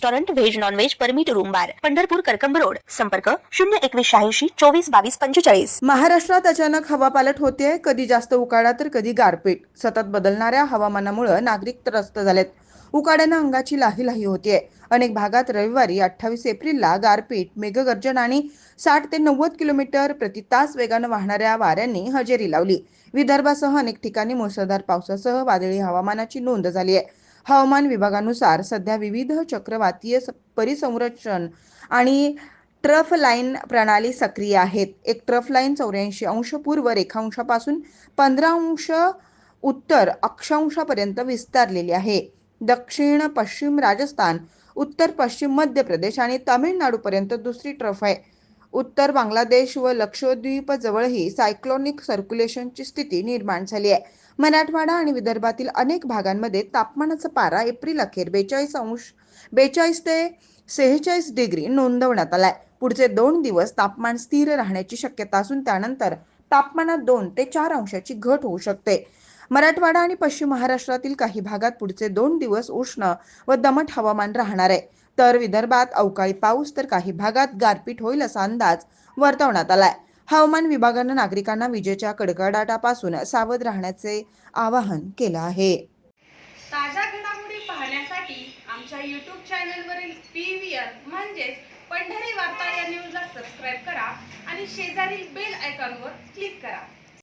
restaurant veg non veg permit room bar Pandharpur Karkamb road. संपर्क शून्य एकवीस शहाऐंशी चोवीस बावीस पंचेचाळीस. महाराष्ट्रात अचानक हवा पालट होते. कधी जास्त उकाडा तर कधी गारपीट. सतत बदलणाऱ्या हवामानामुळे नागरिक त्रस्त झालेत. उकाड्यानं अंगाची लाही लाही होतीये. अनेक भागात रविवारी अठ्ठावीस एप्रिलला गारपीट मेघगर्जन आणि साठ ते नव्वद किलोमीटर प्रति तास वेगानं वाहणाऱ्या वाऱ्यांनी हजेरी लावली. विदर्भासह अनेक ठिकाणी मुसळधार पावसासह वादळी हवामानाची नोंद झाली आहे हवामान विभागानुसार सध्या विविध चक्रवातीय स- परिसंरक्षण आणि ट्रफ लाईन प्रणाली सक्रिय आहेत. एक ट्रफ लाईन चौऱ्याऐंशी अंश पूर्व रेखांशापासून पंधरा अंश उत्तर अक्षांशापर्यंत विस्तारलेली आहे. दक्षिण पश्चिम राजस्थान उत्तर पश्चिम मध्य प्रदेश आणि तामिळनाडूपर्यंत दुसरी ट्रफ आहे. उत्तर बांगलादेश व लक्षद्वीपजवळही सायक्लोनिक सर्क्युलेशनची स्थिती निर्माण झाली आहे. मराठवाडा आणि विदर्भातील अनेक भागांमध्ये तापमानाचा पारा एप्रिल अखेर बेचाळीस अंश बेचाळीस ते सेहेचाळीस डिग्री नोंदवण्यात आलाय. पुढचे दोन दिवस तापमान स्थिर राहण्याची शक्यता असून त्यानंतर तापमानात दोन ते चार अंशाची घट होऊ शकते. मराठवाडा आणि पश्चिम महाराष्ट्रातील काही भागात पुढचे दोन दिवस उष्ण व दमट हवामान राहणार आहे. तर विदर्भात अवकाळी पाऊस तर काही भागात गारपीट होईल असा अंदाज वर्तवण्यात आलाय. हवामान विभागानं नागरिकांना विजेच्या कडकडाटापासून सावध राहण्याचे आवाहन केलं आहे. ताज्या घडामोडी पाहण्यासाठी आमच्या यूट्यूब चॅनलवरील पी व्ही आर म्हणजेच पंढरी वार्ता या न्यूजला सबस्क्राईब करा आणि शेजारील बेल आयकॉनवर क्लिक करा.